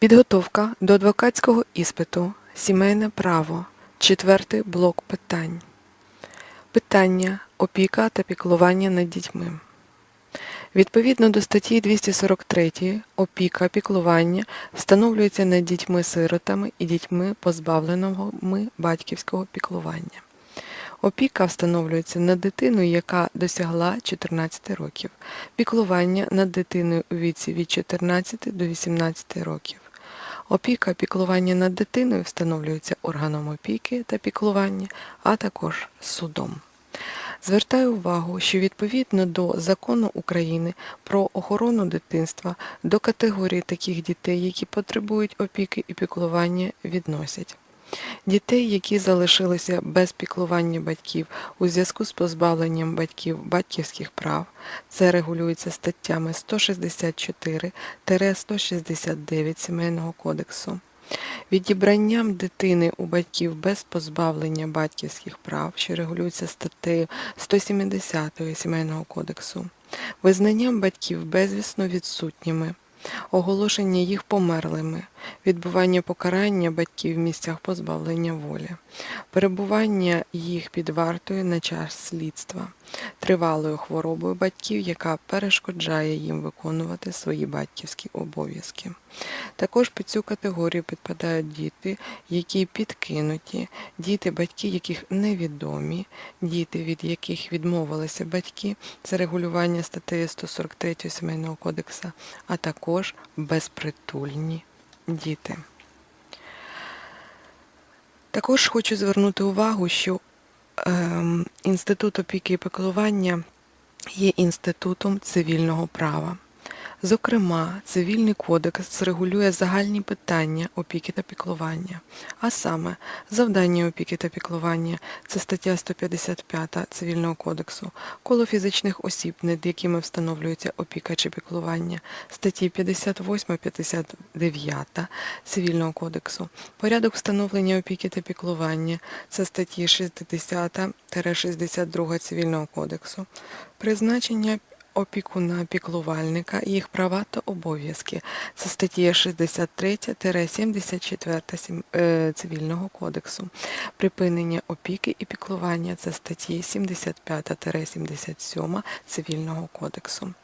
Підготовка до адвокатського іспиту. Сімейне право. Четвертий блок питань. Питання опіка та піклування над дітьми. Відповідно до статті 243 опіка піклування встановлюється над дітьми-сиротами і дітьми позбавленими батьківського піклування. Опіка встановлюється над дитиною, яка досягла 14 років. Піклування над дитиною у віці від 14 до 18 років. Опіка піклування над дитиною встановлюється органом опіки та піклування, а також судом. Звертаю увагу, що відповідно до Закону України про охорону дитинства до категорії таких дітей, які потребують опіки і піклування, відносять дітей, які залишилися без піклування батьків у зв'язку з позбавленням батьків батьківських прав. Це регулюється статтями 164-169 Сімейного кодексу. Відібранням дитини у батьків без позбавлення батьківських прав, що регулюється статтею 170 Сімейного кодексу, визнанням батьків безвісно відсутніми, оголошення їх померлими, відбування покарання батьків в місцях позбавлення волі, перебування їх під вартою на час слідства, тривалою хворобою батьків, яка перешкоджає їм виконувати свої батьківські обов'язки. Також під цю категорію підпадають діти, які підкинуті, діти, батьки яких невідомі, діти, від яких відмовилися батьки, це регулювання статтею 143 Сімейного кодексу, а також безпритульні діти. Також хочу звернути увагу, що е, інститут опіки і піклування є інститутом цивільного права. Зокрема, цивільний кодекс регулює загальні питання опіки та піклування, а саме завдання опіки та піклування це стаття 155 цивільного кодексу, коло фізичних осіб, над якими встановлюється опіка чи піклування, статті 58-59 цивільного кодексу, порядок встановлення опіки та піклування це статті 60-62 цивільного кодексу, призначення опікуна піклувальника, їх права та обов'язки. Це статті 63-74 е, Цивільного кодексу. Припинення опіки і піклування це статті 75-77 Цивільного кодексу.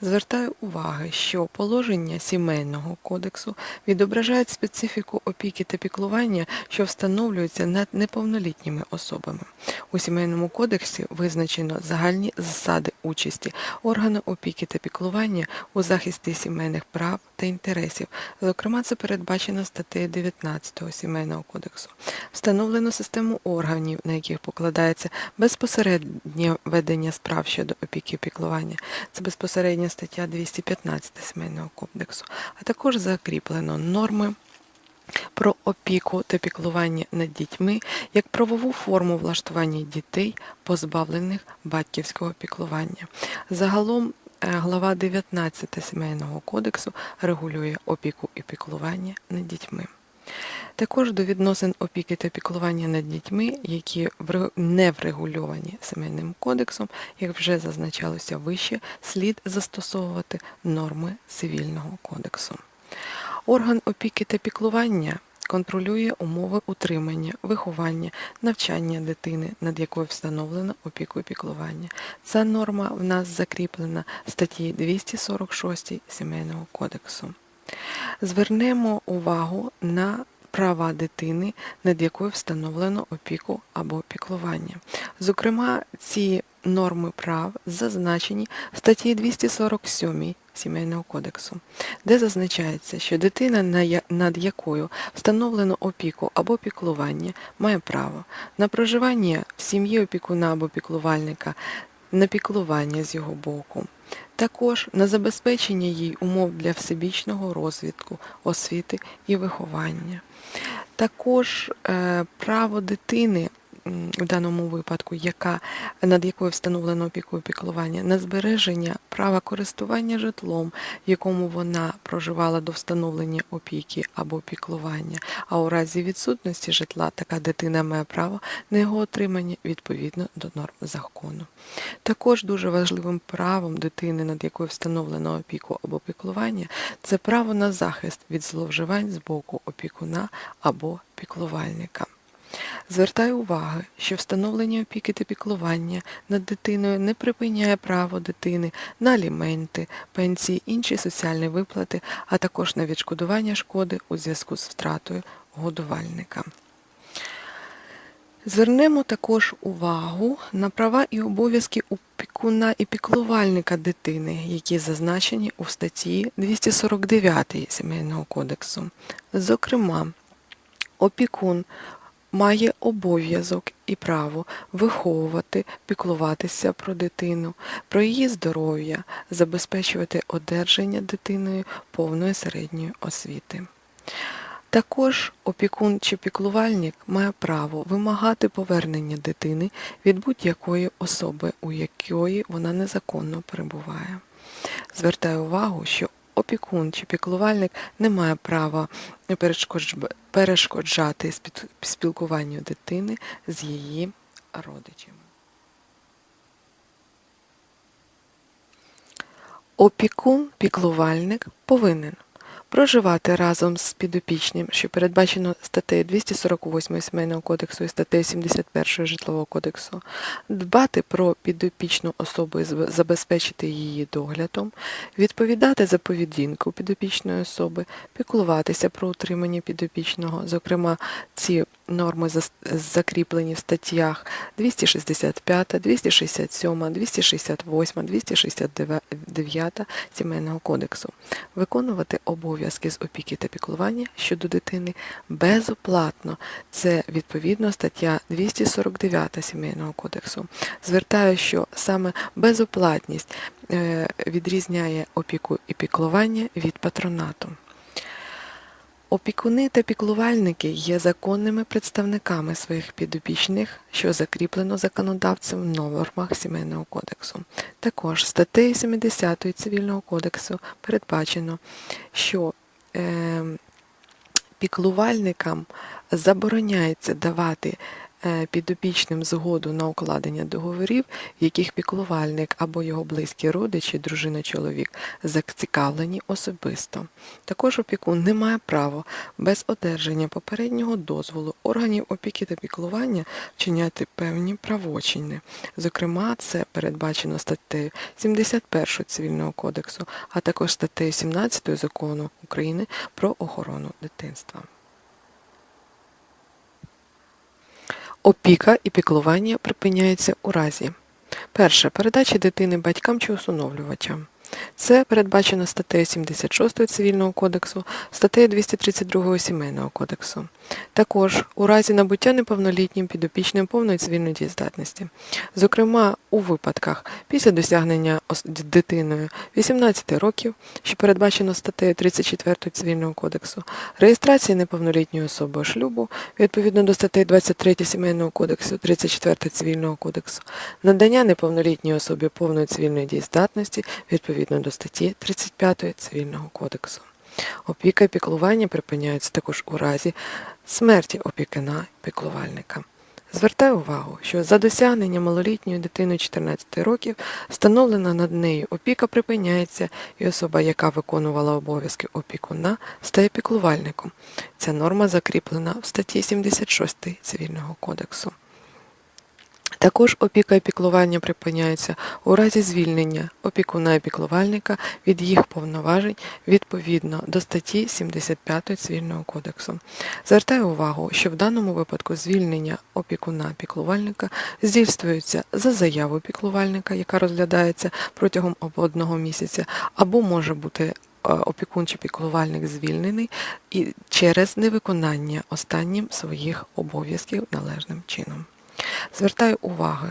Звертаю увагу, що положення сімейного кодексу відображають специфіку опіки та піклування, що встановлюються над неповнолітніми особами. У сімейному кодексі визначено загальні засади участі органу опіки та піклування у захисті сімейних прав та інтересів. Зокрема, це передбачено статтею 19 Сімейного кодексу. Встановлено систему органів, на яких покладається безпосереднє ведення справ щодо опіки і піклування. Це безпосередня стаття 215 Сімейного кодексу, а також закріплено норми. Про опіку та піклування над дітьми як правову форму влаштування дітей, позбавлених батьківського піклування. Загалом е, глава 19 Сімейного кодексу регулює опіку і піклування над дітьми. Також до відносин опіки та піклування над дітьми, які не врегульовані сімейним кодексом, як вже зазначалося вище, слід застосовувати норми цивільного кодексу. Орган опіки та піклування контролює умови утримання, виховання, навчання дитини, над якою встановлено опіку і піклування. Ця норма в нас закріплена статті 246 Сімейного кодексу. Звернемо увагу на права дитини, над якою встановлено опіку або піклування. Зокрема, ці норми прав зазначені в статті 247 Сімейного кодексу, де зазначається, що дитина, над якою встановлено опіку або піклування, має право на проживання в сім'ї опікуна або піклувальника, на піклування з його боку, також на забезпечення їй умов для всебічного розвитку, освіти і виховання. Також е, право дитини в даному випадку, яка над якою встановлено опіку піклування, на збереження права користування житлом, в якому вона проживала до встановлення опіки або піклування, а у разі відсутності житла така дитина має право на його отримання відповідно до норм закону. Також дуже важливим правом дитини, над якою встановлено опіку або піклування, це право на захист від зловживань з боку опікуна або піклувальника. Звертаю увагу, що встановлення опіки та піклування над дитиною не припиняє право дитини на аліменти, пенсії, інші соціальні виплати, а також на відшкодування шкоди у зв'язку з втратою годувальника. Звернемо також увагу на права і обов'язки опікуна і піклувальника дитини, які зазначені у статті 249 Сімейного кодексу. Зокрема, опікун має обов'язок і право виховувати, піклуватися про дитину, про її здоров'я, забезпечувати одержання дитиною повної середньої освіти. Також опікун чи піклувальник має право вимагати повернення дитини від будь-якої особи, у якої вона незаконно перебуває. Звертаю увагу, що опікун чи піклувальник не має права перешкоджати спілкуванню дитини з її родичами. Опікун, піклувальник повинен проживати разом з підопічним, що передбачено статтею 248 Сімейного кодексу і статтею 71 Житлового кодексу, дбати про підопічну особу і забезпечити її доглядом, відповідати за поведінку підопічної особи, піклуватися про утримання підопічного, зокрема, ці норми закріплені в статтях 265, 267, 268, 269 Сімейного кодексу, виконувати обов'язки з опіки та піклування щодо дитини безоплатно. Це відповідно стаття 249 Сімейного кодексу. Звертаю, що саме безоплатність е, відрізняє опіку і піклування від патронату. Опікуни та піклувальники є законними представниками своїх підопічних, що закріплено законодавцем в нормах Сімейного кодексу. Також статтею 70 Цивільного кодексу передбачено, що е, піклувальникам забороняється давати підопічним згоду на укладення договорів, в яких піклувальник або його близькі родичі, дружина, чоловік зацікавлені особисто. Також опікун не має права без одержання попереднього дозволу органів опіки та піклування вчиняти певні правочини. Зокрема, це передбачено статтею 71 Цивільного кодексу, а також статтею 17 Закону України про охорону дитинства. Опіка і піклування припиняються у разі перше Передача дитини батькам чи усиновлювачам. Це передбачено статтею 76 Цивільного кодексу, статтею 232 Сімейного кодексу. Також у разі набуття неповнолітнім підопічним повної цивільної дієздатності. Зокрема, у випадках після досягнення дитиною 18 років, що передбачено статтею 34 Цивільного кодексу, реєстрації неповнолітньої особи шлюбу відповідно до статей 23 Сімейного кодексу, 34 Цивільного кодексу, надання неповнолітній особі повної цивільної дієздатності відповідно до статті 35 Цивільного кодексу. Опіка і піклування припиняються також у разі смерті опікуна піклувальника. Звертаю увагу, що за досягнення малолітньої дитини 14 років встановлена над нею опіка припиняється, і особа, яка виконувала обов'язки опікуна, стає піклувальником. Ця норма закріплена в статті 76 Цивільного кодексу. Також опіка і піклування припиняються у разі звільнення опікуна і піклувальника від їх повноважень відповідно до статті 75 Цивільного кодексу. Звертаю увагу, що в даному випадку звільнення опікуна піклувальника здійснюється за заявою піклувальника, яка розглядається протягом одного місяця, або може бути е, опікун чи піклувальник звільнений і через невиконання останнім своїх обов'язків належним чином. Звертаю увагу,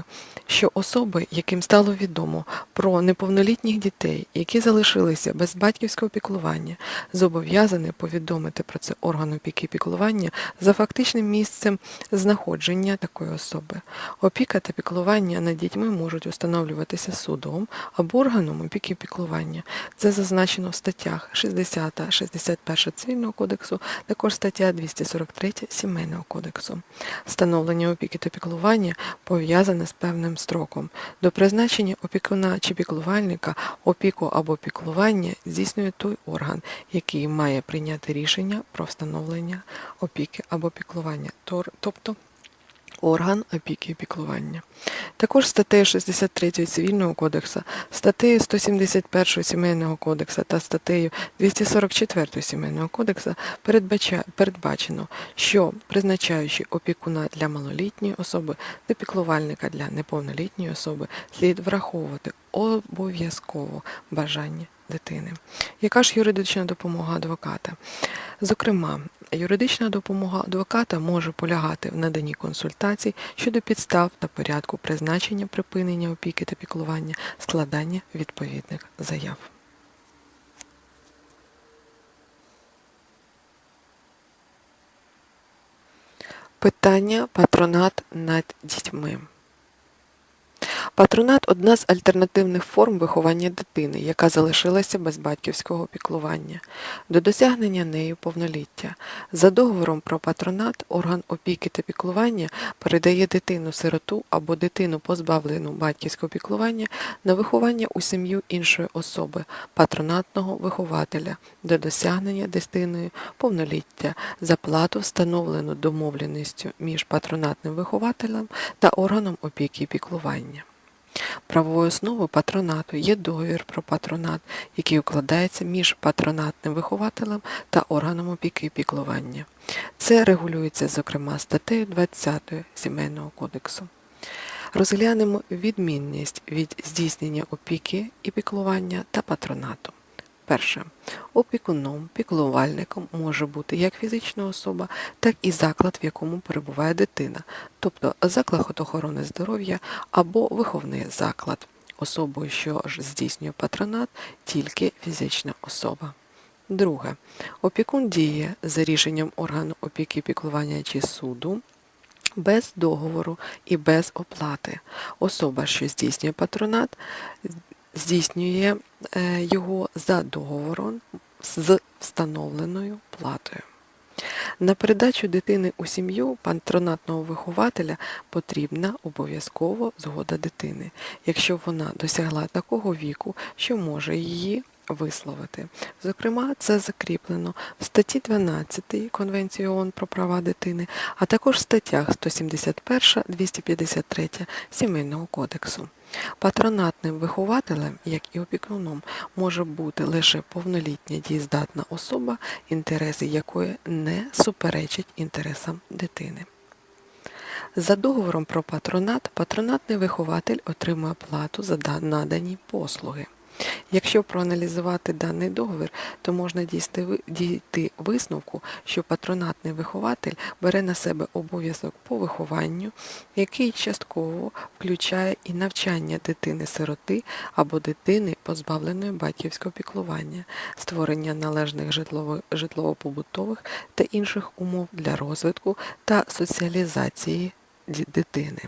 що особи, яким стало відомо про неповнолітніх дітей, які залишилися без батьківського піклування, зобов'язані повідомити про це орган опіки і піклування за фактичним місцем знаходження такої особи. Опіка та піклування над дітьми можуть встановлюватися судом або органом опіки і піклування. Це зазначено в статтях 60 та 61 Цивільного кодексу, також стаття 243 Сімейного кодексу. Встановлення опіки та піклування пов'язане з певним строком. До призначення опікуна чи піклувальника опіку або піклування здійснює той орган, який має прийняти рішення про встановлення опіки або піклування, тобто орган опіки і піклування. Також статтею 63 Цивільного кодексу, статтею 171 Сімейного кодексу та статтею 244 Сімейного кодексу передбачено, що призначаючи опікуна для малолітньої особи та піклувальника для неповнолітньої особи, слід враховувати обов'язково бажання дитини. Яка ж юридична допомога адвоката? Зокрема, юридична допомога адвоката може полягати в наданні консультацій щодо підстав та порядку призначення припинення опіки та піклування, складання відповідних заяв. Питання патронат над дітьми. Патронат одна з альтернативних форм виховання дитини, яка залишилася без батьківського піклування, до досягнення нею повноліття. За договором про патронат орган опіки та піклування передає дитину-сироту або дитину, позбавлену батьківського піклування, на виховання у сім'ю іншої особи, патронатного вихователя, до досягнення дитиною повноліття за плату, встановлену домовленістю між патронатним вихователем та органом опіки і піклування. Правовою основою патронату є договір про патронат, який укладається між патронатним вихователем та органом опіки і піклування. Це регулюється, зокрема, статтею 20 Сімейного кодексу. Розглянемо відмінність від здійснення опіки і піклування та патронату. Перше. Опікуном, піклувальником може бути як фізична особа, так і заклад, в якому перебуває дитина, тобто заклад охорони здоров'я або виховний заклад. Особою, що ж здійснює патронат, тільки фізична особа. Друге. Опікун діє за рішенням органу опіки піклування чи суду без договору і без оплати. Особа, що здійснює патронат, здійснює е, його за договором з встановленою платою. На передачу дитини у сім'ю патронатного вихователя потрібна обов'язково згода дитини, якщо вона досягла такого віку, що може її висловити. Зокрема, це закріплено в статті 12 Конвенції ООН про права дитини, а також в статтях 171-253 Сімейного кодексу. Патронатним вихователем, як і опікуном, може бути лише повнолітня дієздатна особа, інтереси якої не суперечать інтересам дитини. За договором про патронат, патронатний вихователь отримує плату за надані послуги. Якщо проаналізувати даний договір, то можна дійти висновку, що патронатний вихователь бере на себе обов'язок по вихованню, який частково включає і навчання дитини-сироти або дитини, позбавленої батьківського піклування, створення належних житлово- житлово-побутових та інших умов для розвитку та соціалізації дитини.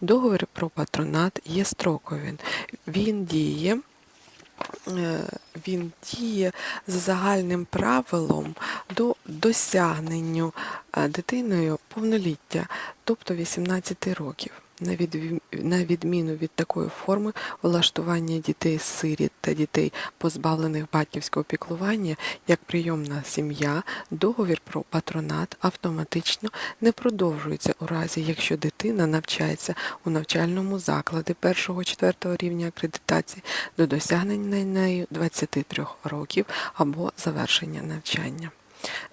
Договір про патронат є строковим. Він діє він діє за загальним правилом до досягнення е, дитиною повноліття, тобто 18 років. На відміну від такої форми влаштування дітей сиріт та дітей, позбавлених батьківського піклування, як прийомна сім'я, договір про патронат автоматично не продовжується у разі, якщо дитина навчається у навчальному закладі 1-4 рівня акредитації до досягнення нею 23 років або завершення навчання.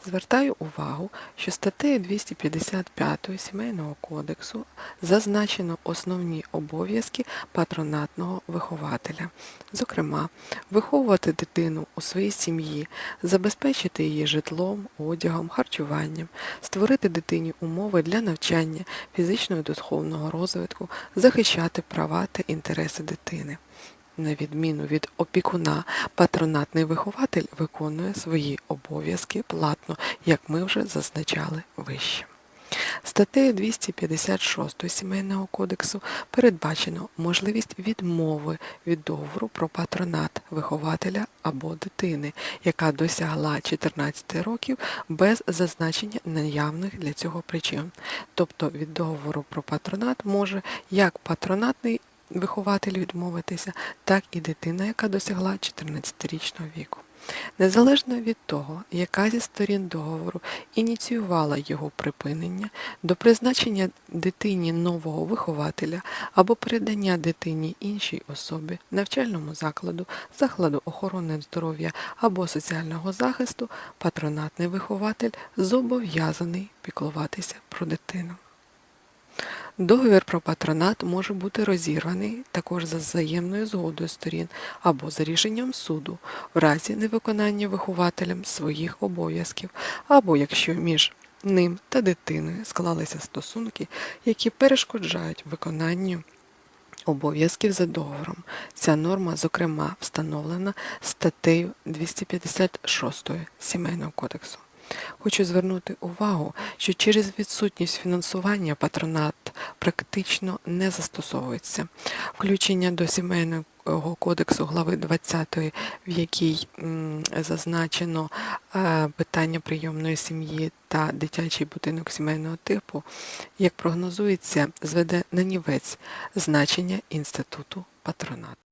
Звертаю увагу, що статтею 255 Сімейного кодексу зазначено основні обов'язки патронатного вихователя. Зокрема, виховувати дитину у своїй сім'ї, забезпечити її житлом, одягом, харчуванням, створити дитині умови для навчання, фізичного і духовного розвитку, захищати права та інтереси дитини. На відміну від опікуна, патронатний вихователь виконує свої обов'язки платно, як ми вже зазначали вище. Статтею 256 Сімейного кодексу передбачено можливість відмови від договору про патронат вихователя або дитини, яка досягла 14 років без зазначення наявних для цього причин. Тобто від договору про патронат може як патронатний вихователь відмовитися, так і дитина, яка досягла 14-річного віку. Незалежно від того, яка зі сторін договору ініціювала його припинення, до призначення дитині нового вихователя або передання дитині іншій особі, навчальному закладу, закладу охорони здоров'я або соціального захисту, патронатний вихователь зобов'язаний піклуватися про дитину. Договір про патронат може бути розірваний також за взаємною згодою сторін або за рішенням суду в разі невиконання вихователем своїх обов'язків, або якщо між ним та дитиною склалися стосунки, які перешкоджають виконанню обов'язків за договором. Ця норма, зокрема, встановлена статтею 256 Сімейного кодексу. Хочу звернути увагу, що через відсутність фінансування патронат практично не застосовується. Включення до сімейного кодексу глави 20, в якій зазначено е, питання прийомної сім'ї та дитячий будинок сімейного типу, як прогнозується, зведе на нівець значення інституту патронату.